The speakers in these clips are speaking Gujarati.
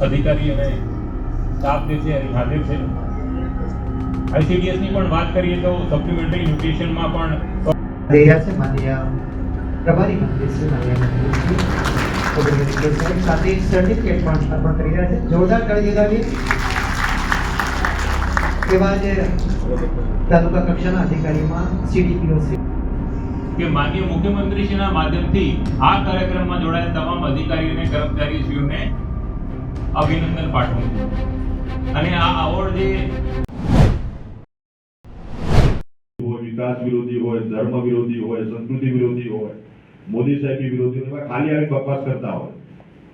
અધિકારી અને સ્ટાફ જે છે અહીં હાજર છે. આઈસીડીએસની પણ વાત કરીએ તો સપ્લિમેન્ટરી ન્યુટ્રિશનમાં પણ દઈ રહ્યા છે માનનીય પ્રભારી મંત્રી શ્રી માનનીય મંત્રી શ્રી ઓગણત્રીસ સાહેબ સાથે સર્ટિફિકેટ પણ અર્પણ કરી રહ્યા છે જોરદાર કરી દીધાવી એવા જ તાલુકા કક્ષાના અધિકારીમાં સીડીપીઓ શ્રી કે માનનીય મુખ્યમંત્રીશ્રીના માધ્યમથી આ કાર્યક્રમમાં જોડાયેલ તમામ અધિકારી અને કર્મચારીશ્રીઓને અભિનંદન પાઠવું. છું અને આ એવોર્ડ જે વિકાસ વિરોધી હોય, ધર્મ વિરોધી હોય, સંસ્કૃતિ વિરોધી હોય, મોદી સાહેબ વિરોધી હોય ખાલી આવી બકવાસ કરતા હોય.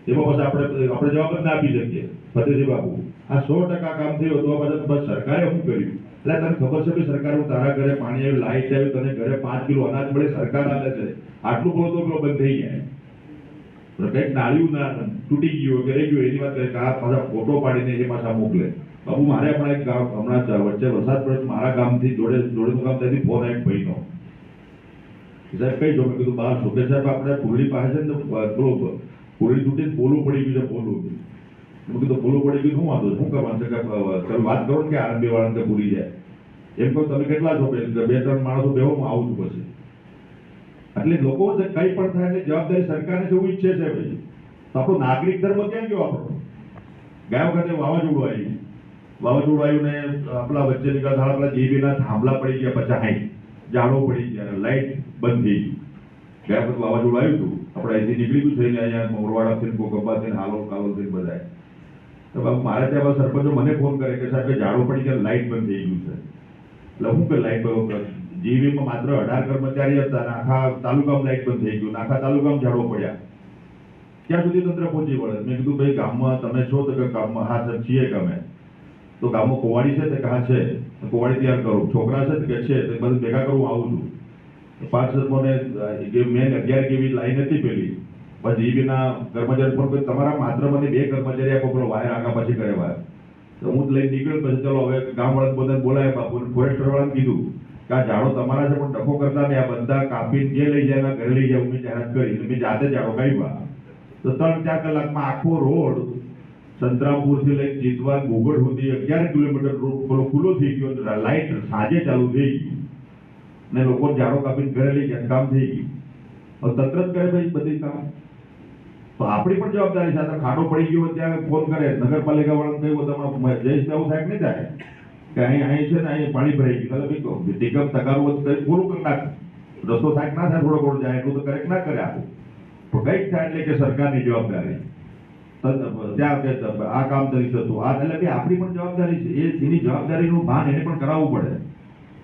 એમાં પછી આપણે આપણે જવાબ જ ના આપી શકીએ. ફતેજી બાબુ આ સો ટકા કામ થયું તો પછી બસ સરકારે શું કર્યું? એટલે તને ખબર છે કે સરકાર તારા ઘરે પાણી આવ્યું, લાઈટ આવ્યું, તને ઘરે પાંચ કિલો અનાજ મળે, સરકાર આપે છે. આટલું બધું બંધ થઈ જાય. કંઈક નાળિયું ના તૂટી ગયું કે રહી ગયું એની વાત આ પાછા ફોટો પાડીને એ પાછા મોકલે. બાબુ મારે પણ એક ગામ, હમણાં વચ્ચે વરસાદ પડે મારા ગામથી જોડે, જોડેનું ગામ ત્યાંથી ફોન આવ્યો ભાઈનો. સાહેબ, કઈ જો કીધું બહાર છો સાહેબ, આપણે પુરડી પાસે છે ને પેલો પુરડી તૂટી પોલું પડી ગયું છે પોલું મેં કીધું પોલું પડી ગયું, શું વાંધો શું કરવાનું છે? કે તમે વાત કરો ને કે આરબી વાળાને પૂરી જાય. એમ કહો, તમે કેટલા છો? બે બે, ત્રણ માણસો બેહો, હું આવું છું પછી. એટલે લોકો જે કંઈ પણ થાય એટલે જવાબદારી સરકારને જવું ઈચ્છે છે ભાઈ. આપણો નાગરિક ધર્મ ક્યાં ગયો આપણો? ગયા વખતે વાવાઝોડું આવ્યું. વાવાઝોડું આવ્યું ને આપણા વચ્ચે નીકળતા સાડા જીબીના થાંભલા પડી ગયા, પછી હાઈ. ઝાડો પડી ગયા લાઇટ બંધ થઈ ગઈ. ગયા વખત વાવાઝોડું આવ્યું હતું. આપણે અહીંથી નીકળી ગયું થઈને અહીંયા મોરવાડા થઈને કોકંબા થઈને, હાલો, કાલો થઈને બધાય. તો બાબુ મારે ત્યાં સરપંચો મને ફોન કરે કે સાહેબ ઝાડો પડી ગયા લાઇટ બંધ થઈ ગયું છે. એટલે હું કે લાઈટ જીવીમાં માત્ર અઢાર કર્મચારી હતા અને આખા તાલુકામાં લાઈટ બંધ થઈ ગયું આખા તાલુકામાં ઝાડો પડ્યા. ક્યાં સુધી તંત્ર પહોંચી વળે મેં કીધું, ભાઈ, ગામમાં તમે છો તો કે ગામમાં હા સર છીએ અમે? તો ગામમાં કોવાડી છે તો કે હા છે. કોવાડી તૈયાર કરું. છોકરા છે તો કે છે. તો બધું ભેગા કરું આવું છું. પાંચ સરપોને મેન અગિયાર કેવી લાઈન હતી પેલી. પછી જીબીના કર્મચારી પણ તમારા માત્ર મને બે કર્મચારી આપો, પેલો વાયર આગા પછી કરે વાયર. તો હું લઈને નીકળ્યો, પછી ચલો હવે ગામવાળા બધા બોલાય બાપુ ફોરેસ્ટર વાળાને કીધું કે આ ઝાડો તમારા છે પણ ડખો કરતા નહીં આ બધા કાપીને જે લઈ જાય ઘરે લઈ જાય મેં જાહેરાત કરી. મેં જાતે ઝાડો કાપ્યા તો ત્રણ ચાર કલાકમાં આખો રોડ સંતરામપુરથી લઈ જીતવાન ગોગડ સુધી અગિયાર કિલોમીટર રોડ પેલો ખુલ્લો થઈ ગયો લાઇટ સાંજે ચાલુ થઈ ગઈ. ને લોકો ઝાડો કાપીને ઘરે લઈ ગયા, કામ થઈ ગયું. હવે તંત્ર જ કરે ભાઈ બધી કામ. તો આપણી પણ જવાબદારી આ ખાડો પડી ગયો ત્યાં ફોન કરે નગરપાલિકા વાળા કહ્યું તમારો તો એવું થાય કે નહીં થાય? કે અહીં અહીં છે ને, અહીં પાણી ભરાઈ ગયું. એટલે ભાઈ ટીકમ તગારું કંઈ પૂરું કરી નાખ. રસ્તો થાય ના થાય, થોડો ઘોડો જાય, એટલું તો કરેક્ટ ના કરે આપું તો કંઈક થાય એટલે કે સરકારની જવાબદારી. ત્યાં આ કામ કરી થતું આ એટલે કે આપણી પણ જવાબદારી છે. એ, એની જવાબદારીનું ભાન એને પણ કરાવવું પડે.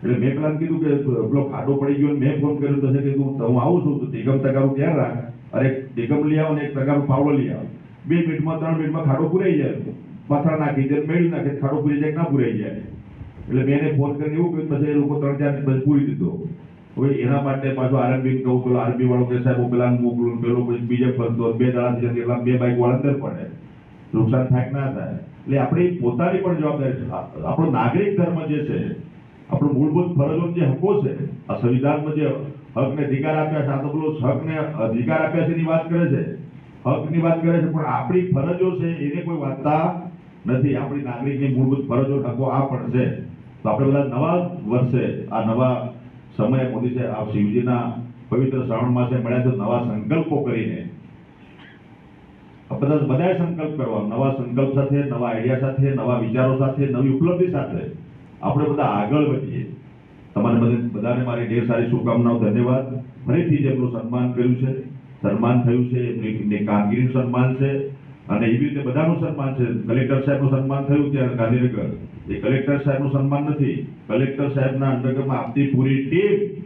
એટલે મેં પેલા કીધું કે, પેલો ખાડો પડી ગયો મેં ફોન કર્યો તો છે કે તું, હું આવું છું, તો ટીકમ તગારું ક્યાં રાખ. અરે ટીકમ લઈ આવો ને, એક તગારું પાવડો લઈ આવો. બે મિનિટમાં, ત્રણ મિનિટમાં ખાડો પુરાઈ જાય. પથરા નાખી દે મેળવી નાખે, ખાડો પૂરી જાય ના પુરાઈ જાય. એટલે મેં એને ફોન કરીને એવું કહ્યું પછી એ લોકો ત્રણ ચાર દિવસ પૂરી દીધો. હવે એના માટે પાછો આરએમબી કહું પેલો આરબી વાળો કે સાહેબ પેલા મોકલું પેલો પછી બીજે ફરતો બે દાડા થઈ એટલા બે બાઇક વાળા અંદર પડે. નુકસાન થાય ના થાય. એટલે આપણી પોતાની પણ જવાબદારી આપણો નાગરિક ધર્મ જે છે, આપણો મૂળભૂત ફરજો જે હકો છે, આ સંવિધાનમાં જે હકને અધિકાર આપ્યા છે, આ તો પેલો હકને અધિકાર આપ્યા છે એની વાત કરે છે. હકની વાત કરે છે, પણ આપણી ફરજો છે, એને કોઈ વાંચતા નથી. આપણી નાગરિકની મૂળભૂત ફરજો હકો આ પણ છે. તો આપણે બધા નવા વર્ષે, આ નવા સમયે મોદી છે આ શિવજીના પવિત્ર શ્રાવણ માસે મળ્યા છે નવા સંકલ્પો કરીને બધા બધાએ સંકલ્પ કરવા નવા સંકલ્પ સાથે, નવા આઈડિયા સાથે, નવા વિચારો સાથે, નવી ઉપલબ્ધિ સાથે આપણે બધા આગળ વધીએ. તમારે બધે, બધાને મારી ઢેર સારી શુભકામનાઓ, ધન્યવાદ. ફરીથી જેમનું સન્માન કર્યું છે, સન્માન થયું છે, એમની કામગીરીનું સન્માન છે. અને એવી રીતે બધાનું સન્માન છે. કલેક્ટર સાહેબનું સન્માન થયું ત્યાં ગાંધીનગર. એ કલેક્ટર સાહેબનું સન્માન નથી. કલેક્ટર સાહેબના અંડરમાં આપતી પૂરી ટીમ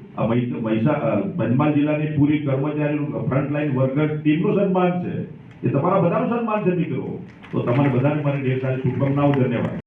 પંચમહાલ જિલ્લાની પૂરી કર્મચારીનું ફ્રન્ટલાઈન વર્કર ટીમનું સન્માન છે. એ તમારા બધાનું સન્માન છે, મિત્રો. તો તમારે બધાને મારી ઢેર સારી શુભકામનાઓ, ધન્યવાદ.